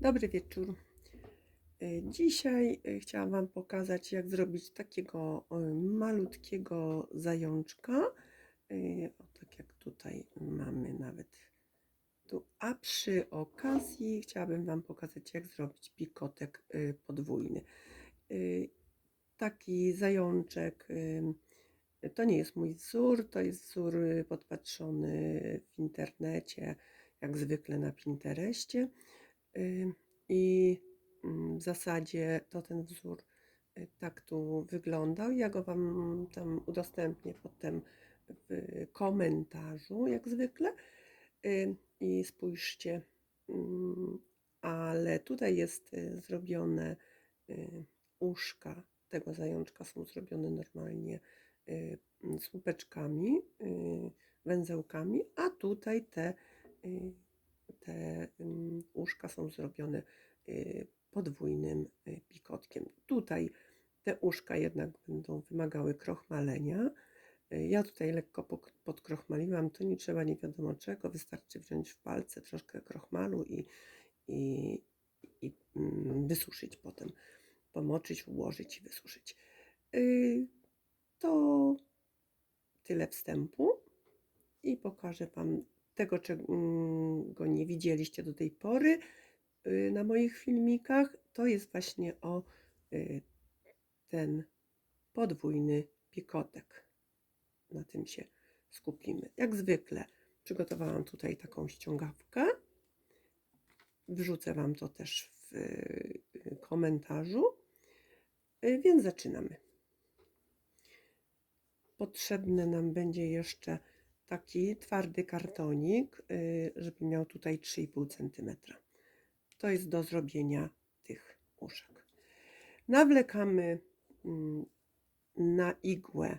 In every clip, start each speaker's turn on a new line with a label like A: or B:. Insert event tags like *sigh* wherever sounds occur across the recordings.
A: Dobry wieczór. Y, Dzisiaj y, chciałam Wam pokazać, jak zrobić takiego y, malutkiego zajączka. O, tak jak tutaj mamy nawet tu. A przy okazji chciałabym Wam pokazać, jak zrobić pikotek podwójny. Taki zajączek. To nie jest mój wzór, to jest wzór podpatrzony w internecie, jak zwykle na Pinterestie. I mm, w zasadzie to ten wzór y, tak tu wyglądał. Ja go Wam tam udostępnię potem w komentarzu, jak zwykle. I spójrzcie, mm, ale tutaj jest y, zrobione y, uszka tego zajączka są zrobione normalnie y, z łupeczkami, y, węzełkami, a tutaj te te uszka są zrobione y, podwójnym y, pikotkiem. Tutaj te uszka jednak będą wymagały krochmalenia. Y, Ja tutaj lekko podkrochmaliłam, to nie trzeba nie wiadomo czego, wystarczy wziąć w palce troszkę krochmalu i, i, i mm, wysuszyć potem, pomoczyć, ułożyć i wysuszyć. To tyle wstępu i pokażę Wam tego, czego nie widzieliście do tej pory y, na moich filmikach. To jest właśnie o y, ten podwójny pikotek. Na tym się skupimy. Jak zwykle przygotowałam tutaj taką ściągawkę. Wrzucę Wam to też w y, komentarzu. Więc zaczynamy. Potrzebny nam będzie jeszcze taki twardy kartonik, y, żeby miał tutaj 3,5 cm. To jest do zrobienia tych uszek. Nawlekamy mm, na igłę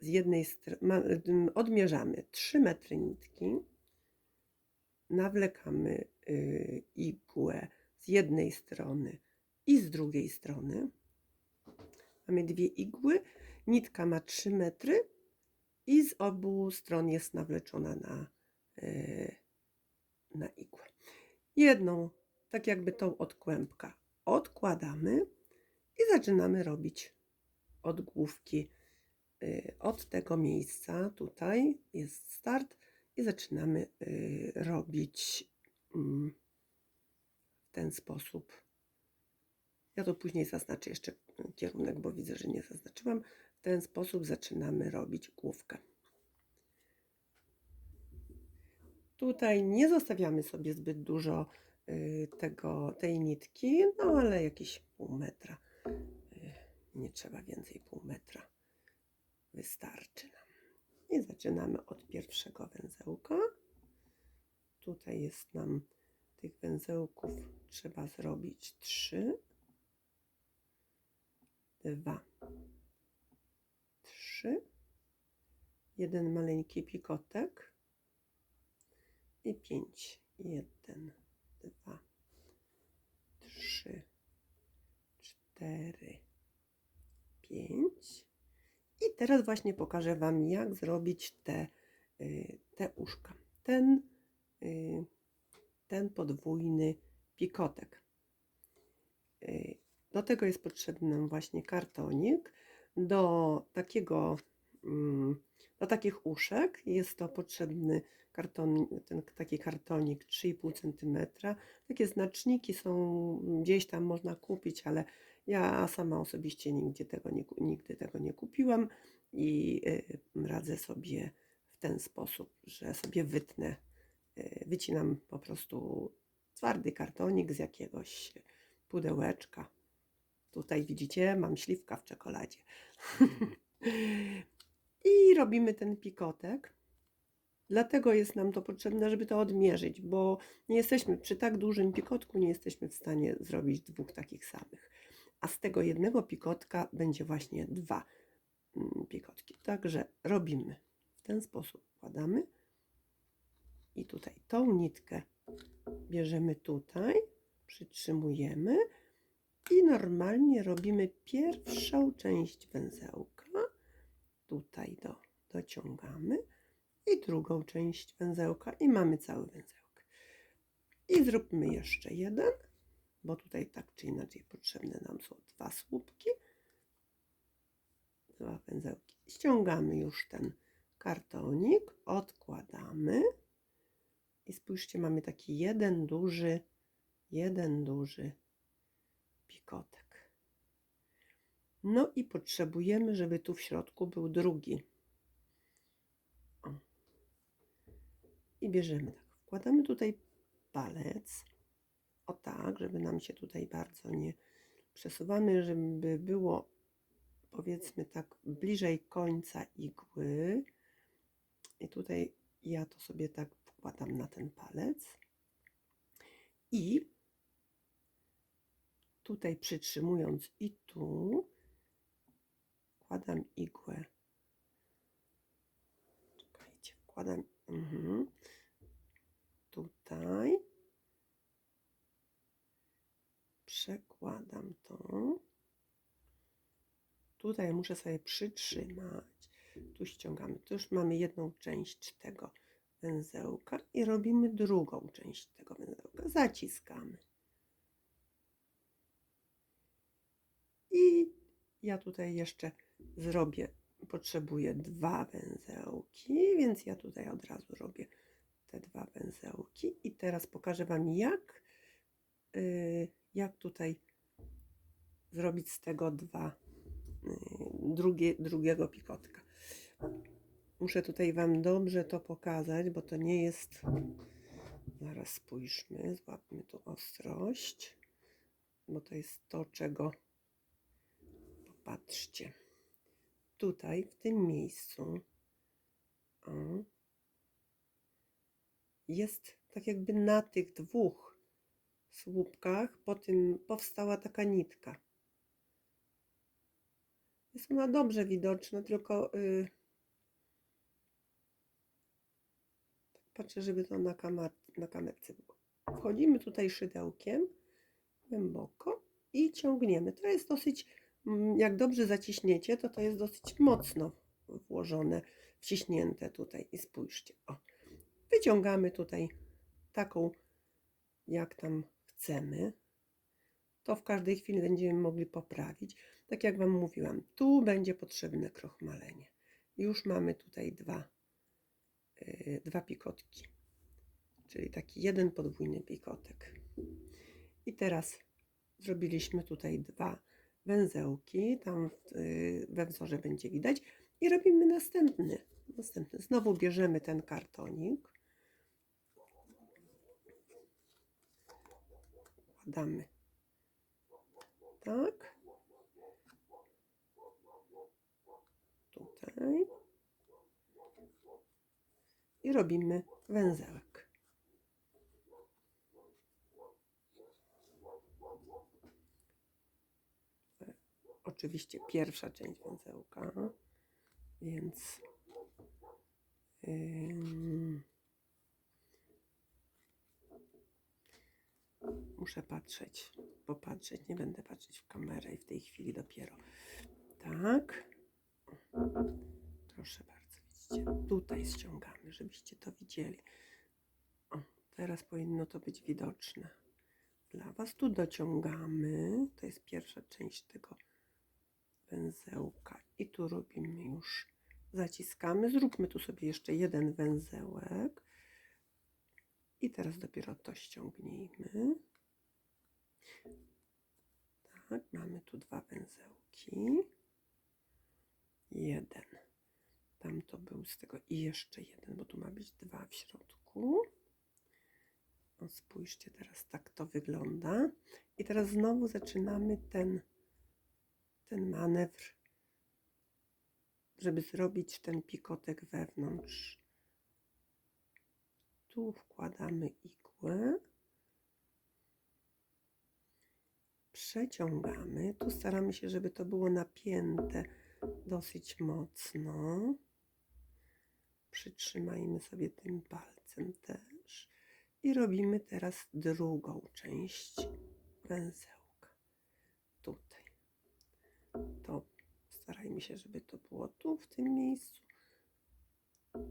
A: z jednej strony, odmierzamy 3 metry nitki, nawlekamy y, igłę z jednej strony i z drugiej strony. Mamy dwie igły, nitka ma 3 metry i z obu stron jest nawleczona na, y, na igłę. Jedną, tak jakby tą od kłębka, odkładamy i zaczynamy robić odgłówki y, od tego miejsca. Tutaj jest start i zaczynamy y, robić mm, w ten sposób. Ja to później zaznaczę jeszcze kierunek, bo widzę, że nie zaznaczyłam. Ten sposób zaczynamy robić główkę. Tutaj nie zostawiamy sobie zbyt dużo y, tego, tej nitki, no ale jakieś pół metra. Y, Nie trzeba więcej pół metra. Wystarczy nam. I zaczynamy od pierwszego węzełka. Tutaj jest nam tych węzełków trzeba zrobić trzy, dwa, trzy, jeden maleńki pikotek i pięć. Jeden, dwa, trzy, cztery, pięć. I teraz właśnie pokażę Wam, jak zrobić te, y, te uszka. Ten, y, ten podwójny pikotek. Y, Do tego jest potrzebny nam właśnie kartonik. Do takiego, mm, do takich uszek jest to potrzebny karton, ten, taki kartonik 3,5 cm. Takie znaczniki są gdzieś tam można kupić, ale ja sama osobiście nigdzie tego nie, nigdy tego nie kupiłam i y, radzę sobie w ten sposób, że sobie wytnę, y, wycinam po prostu twardy kartonik z jakiegoś pudełeczka. Tutaj widzicie, mam śliwka w czekoladzie. *laughs* I robimy ten pikotek. Dlatego jest nam to potrzebne, żeby to odmierzyć, bo nie jesteśmy przy tak dużym pikotku, nie jesteśmy w stanie zrobić dwóch takich samych. A z tego jednego pikotka będzie właśnie dwa mm, pikotki. Także robimy w ten sposób. Wkładamy i tutaj tą nitkę bierzemy tutaj, przytrzymujemy i normalnie robimy pierwszą część węzełka. Tutaj do, dociągamy i drugą część węzełka i mamy cały węzełek. I zróbmy jeszcze jeden. bo tutaj tak czy inaczej potrzebne nam są dwa słupki, dwa węzełki. Ściągamy już ten kartonik, odkładamy i spójrzcie, mamy taki jeden duży, jeden duży pikotek. No i potrzebujemy, żeby tu w środku był drugi. O. I bierzemy tak. Wkładamy tutaj palec. O tak, żeby nam się tutaj bardzo nie przesuwamy, żeby było powiedzmy tak bliżej końca igły. I tutaj ja to sobie tak wkładam na ten palec. I tutaj przytrzymując i tu wkładam igłę. Czekajcie, wkładam mhm. tutaj. Przekładam to. Tutaj muszę sobie przytrzymać. Tu ściągamy. Tu już mamy jedną część tego węzełka i robimy drugą część tego węzełka. Zaciskamy. I ja tutaj jeszcze zrobię, potrzebuję dwa węzełki, więc ja tutaj od razu robię te dwa węzełki i teraz pokażę Wam jak, yy, jak tutaj zrobić z tego dwa, yy, drugie, drugiego pikotka. Muszę tutaj Wam dobrze to pokazać, bo to nie jest, zaraz spójrzmy, złapmy tu ostrość, bo to jest to, czego Patrzcie. Tutaj, w tym miejscu, jest tak jakby na tych dwóch słupkach po tym powstała taka nitka. Jest ona dobrze widoczna, tylko yy, patrzę, żeby to na, kamer na kamerce było. Wchodzimy tutaj szydełkiem głęboko i ciągniemy. To jest dosyć jak dobrze zaciśniecie, to to jest dosyć mocno włożone, wciśnięte tutaj. I spójrzcie, o, wyciągamy tutaj taką, jak tam chcemy. To w każdej chwili będziemy mogli poprawić. Tak jak Wam mówiłam, tu będzie potrzebne krochmalenie. Już mamy tutaj dwa, yy, dwa pikotki, czyli taki jeden podwójny pikotek. I teraz zrobiliśmy tutaj dwa węzełki, tam y, we wzorze będzie widać i robimy następny. Następny. Znowu bierzemy ten kartonik, wkładamy tak, tutaj i robimy węzełek. Oczywiście pierwsza część węzełka, więc yy, muszę patrzeć, popatrzeć, nie będę patrzeć w kamerę i w tej chwili dopiero. Tak. Proszę bardzo, widzicie, tutaj ściągamy, żebyście to widzieli. O, teraz powinno to być widoczne dla Was. Tu dociągamy, to jest pierwsza część tego węzełka i tu robimy już, zaciskamy, zróbmy tu sobie jeszcze jeden węzełek i teraz dopiero to ściągnijmy. Tak, mamy tu dwa węzełki. Jeden. Tam to był z tego i jeszcze jeden, bo tu ma być dwa w środku. O, spójrzcie, teraz tak to wygląda. I teraz znowu zaczynamy ten ten manewr, żeby zrobić ten pikotek wewnątrz. Tu wkładamy igłę. Przeciągamy. Tu staramy się, żeby to było napięte dosyć mocno. Przytrzymajmy sobie tym palcem też. I robimy teraz drugą część węzeł to starajmy się, żeby to było tu, w tym miejscu.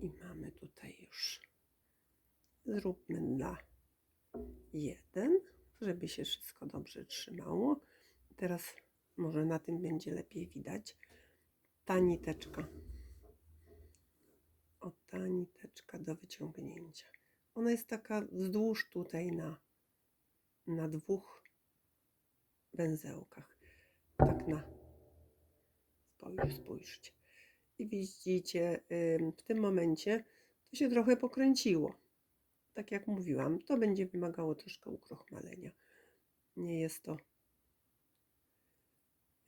A: I mamy tutaj już, zróbmy dla jeden żeby się wszystko dobrze trzymało. Teraz może na tym będzie lepiej widać. Ta niteczka. O, ta niteczka do wyciągnięcia. Ona jest taka wzdłuż tutaj na, na dwóch węzełkach. Tak na. Spójrz, spójrzcie. I widzicie, w tym momencie to się trochę pokręciło. Tak jak mówiłam, to będzie wymagało troszkę ukrochmalenia. Nie jest to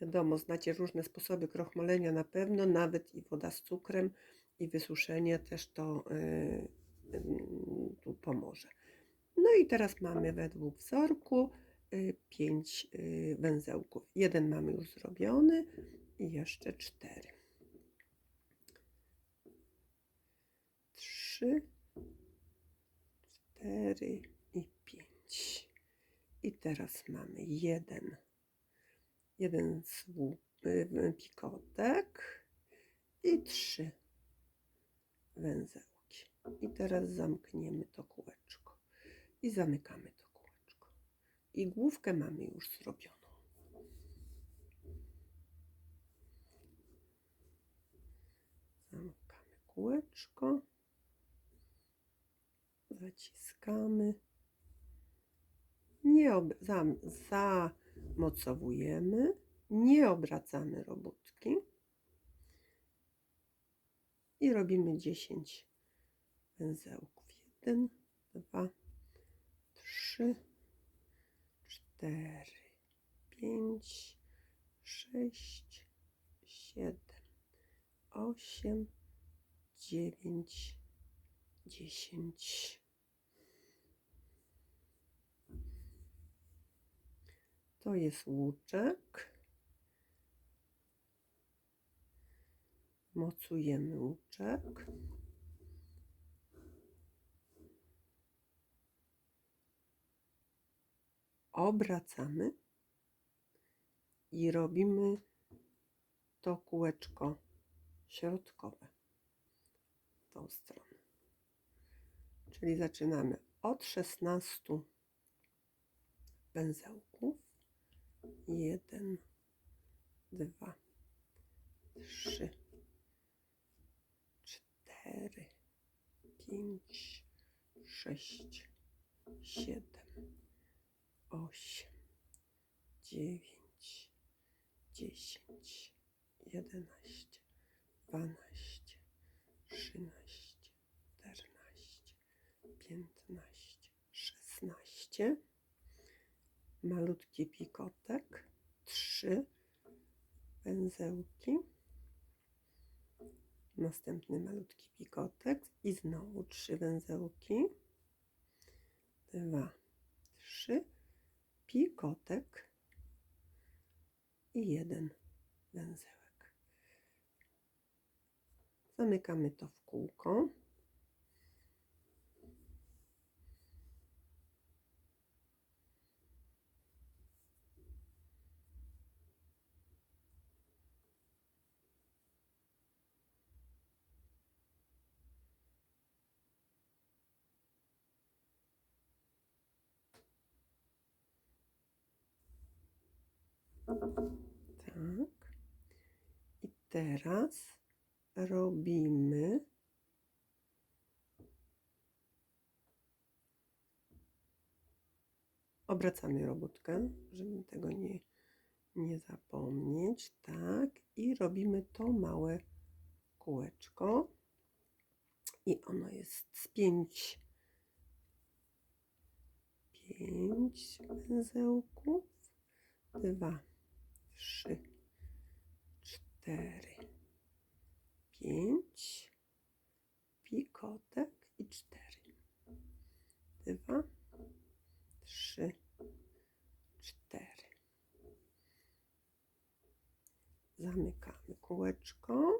A: Wiadomo, znacie różne sposoby krochmalenia na pewno, nawet i woda z cukrem i wysuszenie też to yy, yy, tu pomoże. No i teraz mamy według wzorku yy, pięć yy, węzełków. Jeden mamy już zrobiony i jeszcze cztery. Trzy, cztery i pięć. I teraz mamy jeden jeden słup, y, pikotek i trzy węzełki. I teraz zamkniemy to kółeczko i zamykamy to kółeczko. I główkę mamy już zrobioną. Zamykamy kółeczko. Zaciskamy. Nie ob- zam- zamocowujemy, nie obracamy robótki i robimy 10 węzełków. 1, 2, 3, 4, 5, 6, 7, 8, 9, 10. To jest łuczek. Mocujemy łuczek. Obracamy i robimy to kółeczko środkowe tą stronę. Czyli zaczynamy od 16 węzełków. Jeden, dwa, trzy, cztery, pięć, sześć, siedem, osiem, dziewięć, dziesięć, jedenaście, dwanaście, trzynaście, czternaście, piętnaście, szesnaście. Malutki pikotek, trzy węzełki, następny malutki pikotek i znowu trzy węzełki, dwa, trzy, pikotek i jeden węzełek. Zamykamy to w kółko. Tak. I teraz robimy obracamy robótkę, żeby tego nie, nie zapomnieć. Tak. I robimy to małe kółeczko. I ono jest z pięć, pięć węzełków. Dwa, trzy, cztery, pięć, pikotek i cztery. Dwa, trzy, cztery. Zamykamy kółeczko.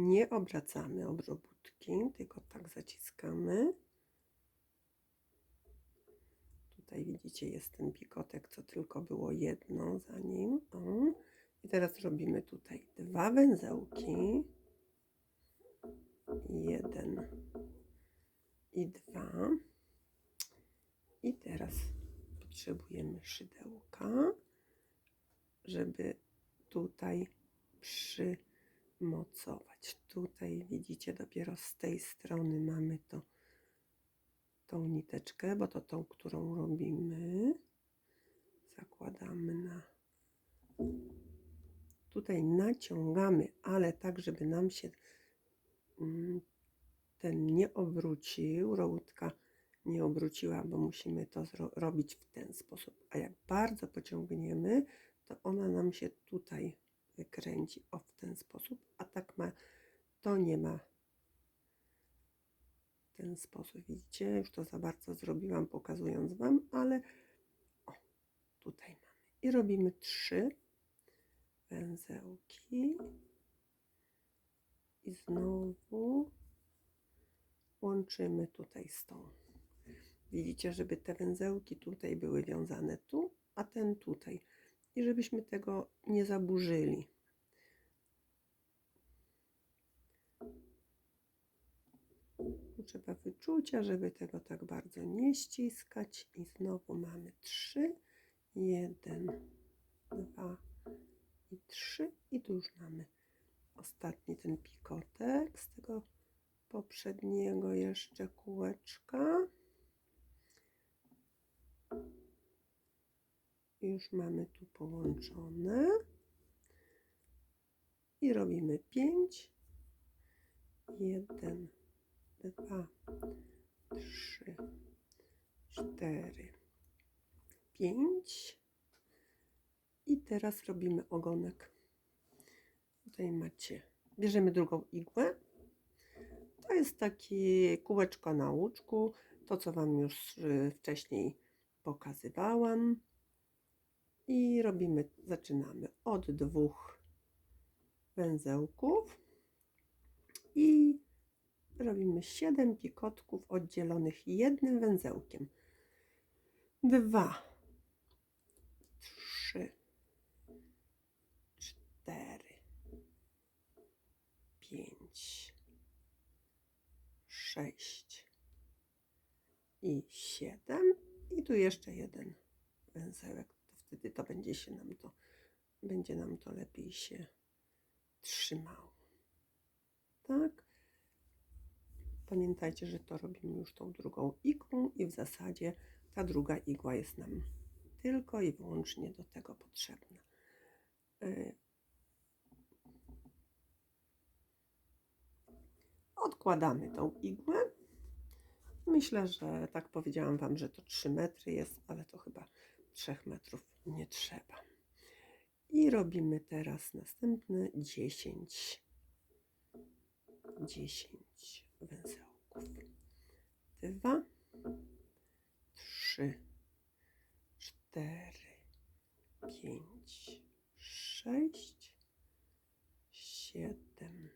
A: Nie obracamy obróbutki, tylko tak zaciskamy. tutaj widzicie jest ten pikotek, co tylko było jedno za nim. O. I teraz robimy tutaj dwa węzełki. Jeden i dwa. I teraz potrzebujemy szydełka, żeby tutaj przymocować. Tutaj widzicie, dopiero z tej strony mamy to, tą niteczkę, bo to tą, którą robimy. Zakładamy na. Tutaj naciągamy, ale tak, żeby nam się mm, ten nie obrócił, routka nie obróciła, bo musimy to robić w ten sposób. A jak bardzo pociągniemy, to ona nam się tutaj wykręci o w ten sposób, a tak ma, to nie ma w ten sposób. Widzicie, już to za bardzo zrobiłam, pokazując Wam, ale o, tutaj mamy. I robimy trzy węzełki i znowu łączymy tutaj z tą. Widzicie, żeby te węzełki tutaj były wiązane tu, a ten tutaj. I żebyśmy tego nie zaburzyli. Trzeba wyczucia, żeby tego tak bardzo nie ściskać. I znowu mamy trzy. Jeden, dwa i trzy. I tu już mamy ostatni ten pikotek z tego poprzedniego jeszcze kółeczka. Już mamy tu połączone. I robimy 5. 1, 2, 3, 4, 5. I teraz robimy ogonek. Tutaj macie. Bierzemy drugą igłę. To jest takie kółeczko na łuczku. To, co Wam już y, wcześniej pokazywałam. I robimy, zaczynamy od dwóch węzełków i robimy 7 pikotków oddzielonych jednym węzełkiem. Dwa, trzy, cztery, pięć, sześć i siedem. I tu jeszcze jeden węzełek. Wtedy to będzie się nam to, będzie nam to lepiej się trzymało. Tak? Pamiętajcie, że to robimy już tą drugą igłą i w zasadzie ta druga igła jest nam tylko i wyłącznie do tego potrzebna. Y, Odkładamy tą igłę. Myślę, że tak powiedziałam Wam, że to 3 metry jest, ale to chyba 3 metrów nie trzeba. I robimy teraz następne 10. 10 węzełków. 2, 3, 4, 5, 6, 7,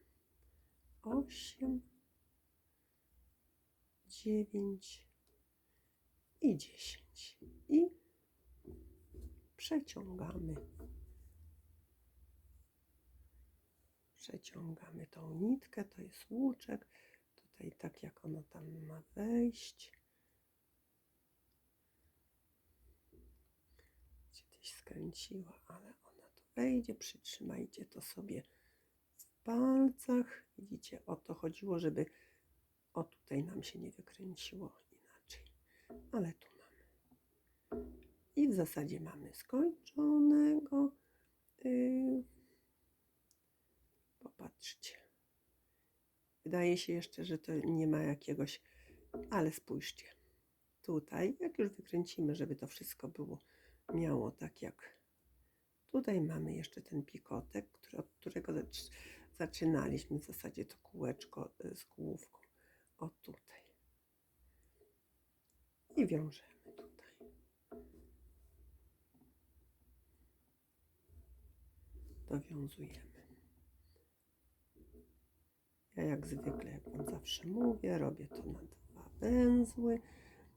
A: 8, 9 i 10. Przeciągamy. Przeciągamy tą nitkę, to jest łuczek. Tutaj tak jak ono tam ma wejść. Gdzieś skręciła, ale ona tu wejdzie. Przytrzymajcie to sobie w palcach. Widzicie, o to chodziło, żeby o tutaj nam się nie wykręciło inaczej. Ale tu. I w zasadzie mamy skończonego. Yy, Popatrzcie. Wydaje się jeszcze, że to nie ma jakiegoś, ale spójrzcie. Tutaj, jak już wykręcimy, żeby to wszystko było, miało tak jak tutaj mamy jeszcze ten pikotek, który, od którego zac- zaczynaliśmy w zasadzie to kółeczko y, z główką. O tutaj. I wiążemy tutaj. Dowiązujemy. Ja jak zwykle, jak Wam zawsze mówię, robię to na dwa węzły.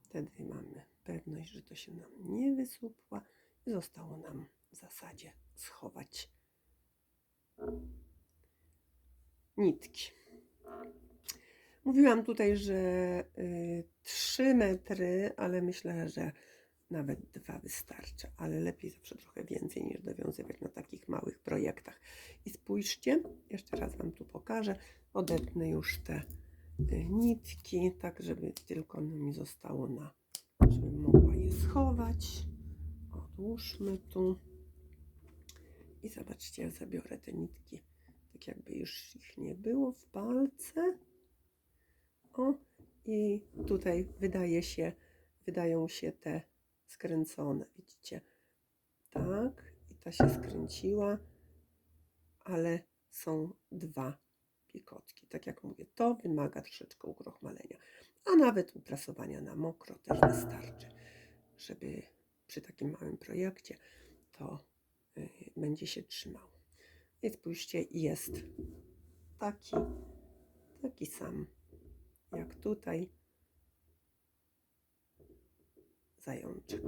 A: Wtedy mamy pewność, że to się nam nie wysupła i zostało nam w zasadzie schować nitki. Mówiłam tutaj, że y, 3 metry, ale myślę, że nawet dwa wystarczy, ale lepiej zawsze trochę więcej niż dowiązywać na takich małych projektach. I spójrzcie, jeszcze raz Wam tu pokażę, odetnę już te y, nitki, tak żeby tylko mi zostało na, żebym mogła je schować. Odłóżmy tu. I zobaczcie, ja zabiorę te nitki, tak jakby już ich nie było w palce. O, i tutaj wydaje się, wydają się te skręcone, widzicie? Tak, i ta się skręciła, ale są dwa pikotki. Tak jak mówię, to wymaga troszeczkę ukrochmalenia, a nawet uprasowania na mokro też wystarczy, żeby przy takim małym projekcie to y, będzie się trzymało. I spójrzcie, jest taki, taki sam jak tutaj zajączek.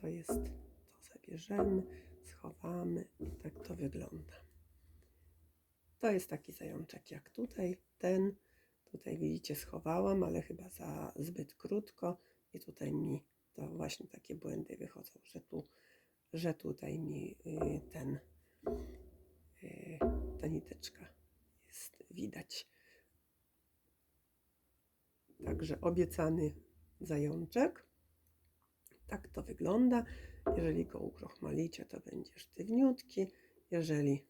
A: To jest, to zabierzemy, schowamy i tak to wygląda. To jest taki zajączek jak tutaj, ten. Tutaj widzicie schowałam, ale chyba za zbyt krótko i tutaj mi to właśnie takie błędy wychodzą, że tu, że tutaj mi y, ten y, ta niteczka jest widać. Także obiecany zajączek. Tak to wygląda. Jeżeli go ukrochmalicie, to będzie sztywniutki. Jeżeli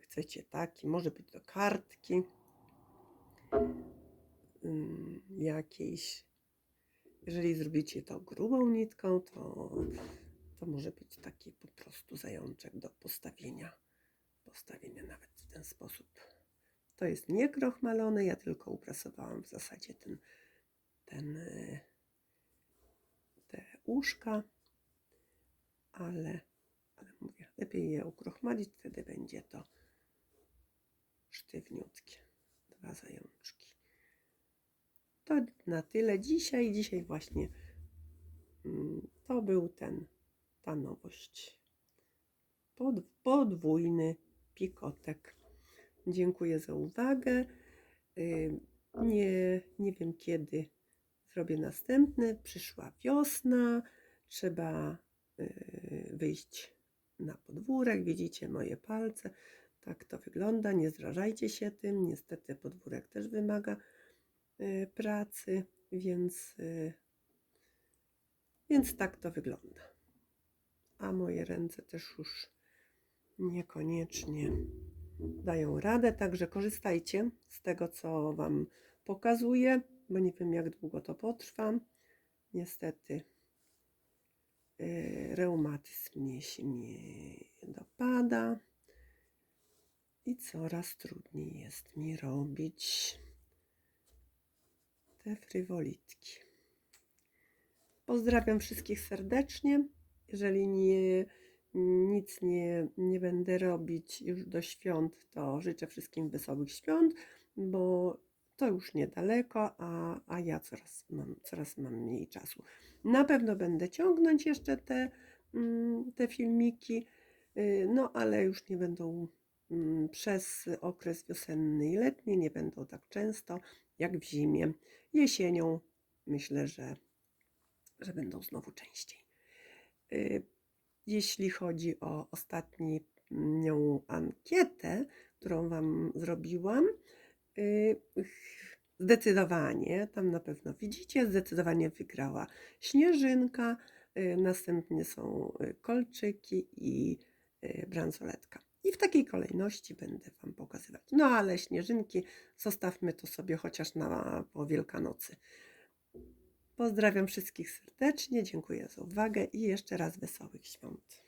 A: chcecie taki, może być do kartki ym, jakiejś. Jeżeli zrobicie to grubą nitką, to, to może być taki po prostu zajączek do postawienia. Postawienia nawet w ten sposób. To jest niekrochmalone, ja tylko uprasowałam w zasadzie ten, ten y, uszka, ale, ale mówię, lepiej je ukrochmalić, wtedy będzie to sztywniutkie. Dwa zajączki. To na tyle dzisiaj. Dzisiaj właśnie mm, to był ten, ta nowość. Pod, podwójny pikotek. Dziękuję za uwagę. Y, Nie, nie wiem kiedy zrobię następny. Przyszła wiosna, trzeba y, wyjść na podwórek. Widzicie moje palce. Tak to wygląda. Nie zrażajcie się tym. Niestety podwórek też wymaga y, pracy, więc, y, więc tak to wygląda. A moje ręce też już niekoniecznie dają radę, także korzystajcie z tego, co Wam pokazuję, bo nie wiem, jak długo to potrwa. Niestety yy, reumatyzm mnie się nie dopada i coraz trudniej jest mi robić te frywolitki. Pozdrawiam wszystkich serdecznie. Jeżeli nie, nic nie, nie będę robić już do świąt, to życzę wszystkim wesołych świąt, bo to już niedaleko, a, a ja coraz mam, coraz mam mniej czasu. Na pewno będę ciągnąć jeszcze te, mm, te filmiki, y, no ale już nie będą mm, przez okres wiosenny i letni, nie będą tak często jak w zimie. Jesienią myślę, że, że będą znowu częściej. Y, Jeśli chodzi o ostatnią ankietę, którą Wam zrobiłam, zdecydowanie, tam na pewno widzicie, zdecydowanie wygrała śnieżynka, y, następnie są y, kolczyki i y, bransoletka. I w takiej kolejności będę Wam pokazywać. No ale śnieżynki zostawmy to sobie chociaż na po Wielkanocy. Pozdrawiam wszystkich serdecznie, dziękuję za uwagę i jeszcze raz wesołych świąt.